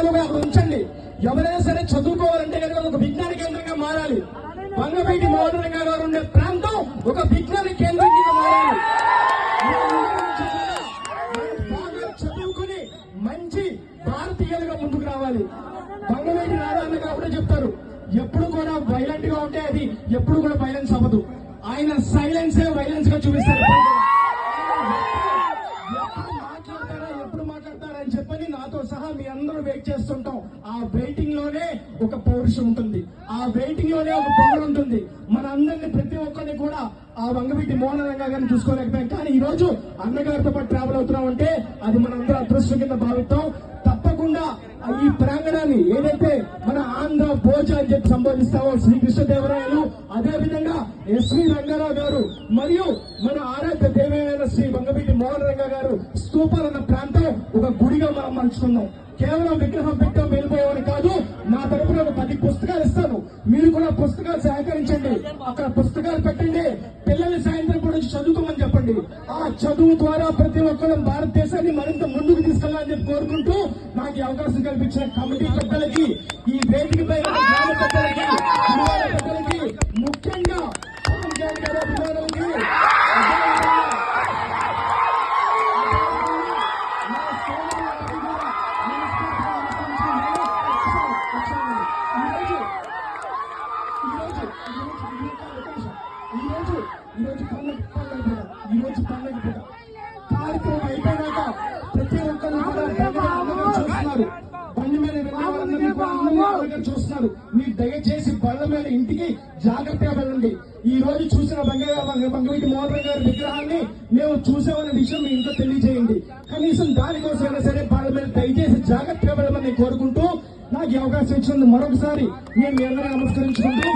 పుస్తకాలుగా అక్కడ ఉంచండి. ఎవరైనా సరే చదువుకోవాలంటే కనుక ఒక విజ్ఞాన కేంద్రంగా మారాలి. బంగపేటి మోహన్ గారు ఉండే ప్రాంతం ఒక విజ్ఞాన కేంద్రం కింద మారాలి చదువుకుని మంచి భారతీయులుగా ముందుకు రావాలి. బంగవేటి రాధాన్న కాబట్టి చెప్తారు ఎప్పుడు కూడా వైలెంట్గా ఉంటే అది ఎప్పుడు కూడా వైలెన్స్ అవ్వదు. ఆయన సైలెన్సే వైలెన్స్గా చూపిస్తారు. ఎప్పుడు మాట్లాడతారా ఎప్పుడు అని చెప్పని నాతో సహా మీ అందరూ వెయిట్ చేస్తుంటాం. ఆ వెయిటింగ్లోనే ఒక పౌరుషం ఉంటుంది. ఆ వెయిటింగ్లోనే ఒక పవర్ ఉంటుంది. మన అందరిని ప్రతి ఒక్కరిని కూడా ఆ వంగవీటి మోహనరంగా గారిని చూసుకోలేకపోయాం. కానీ ఈ రోజు అన్నగారితో పాటు ట్రావెల్ అవుతున్నాం అంటే అది మనందరూ అదృష్టం కింద భావిస్తాం. తప్పకుండా ఈ ప్రాంగణాన్ని ఏదైతే మన ఆంధ్ర భోజ అని చెప్పి సంబోధిస్తామో శ్రీకృష్ణదేవరాయలు అదే విధంగా ఎస్వి రంగారావు గారు మరియు మన ఆరాధ్య దేవైన శ్రీ వంగవీటి మోహన్ రంగా గారు స్తూపాలన్న ప్రాంతం గుడిగా మనం మలుచుకున్నాం కేవలం విగ్రహం పెట్టడం వెళ్ళిపోయేవారు కాదు నా తరపున ఒక పది పుస్తకాలు ఇస్తాను. మీరు కూడా పుస్తకాలు సహకరించండి అక్కడ పుస్తకాలు పెట్టండి. పిల్లల్ని సాయంత్రం కూడా చదువుకోమని చెప్పండి. ఆ చదువు ద్వారా ప్రతి ఒక్కరం భారతదేశాన్ని మరింత ముందుకు తీసుకెళ్ళాలని కోరుకుంటూ నాకు అవకాశం కల్పించిన కమిటీ పెద్దలకి ఈ వేదికపై ఉన్న గ్రామ ఈరోజు ఈరోజు పండుగ పండుగ ఈరోజు పండుగ పూట కార్యక్రమం అయిపోయినాక ప్రతి ఒక్కరు కూడా చూస్తున్నారు బండి మీద వాళ్ళందరినీ చూస్తున్నారు మీరు దయచేసి బండ్ల మీద ఇంటికి జాగ్రత్తగా వెళ్ళండి ఈ రోజు చూసిన బంగయ్య బంగవీటి మోహన్ గారి విగ్రహాన్ని మేము చూసామనే విషయం మీ ఇంట్లో తెలియజేయండి కనీసం దానికోసమైనా సరే వాళ్ళ మీద దయచేసి జాగ్రత్తగా వెళ్ళమని కోరుకుంటూ నాకు ఈ అవకాశం ఇచ్చినందుకు మరొకసారి నేను మీ అందరూ నమస్కరించుకుంటూ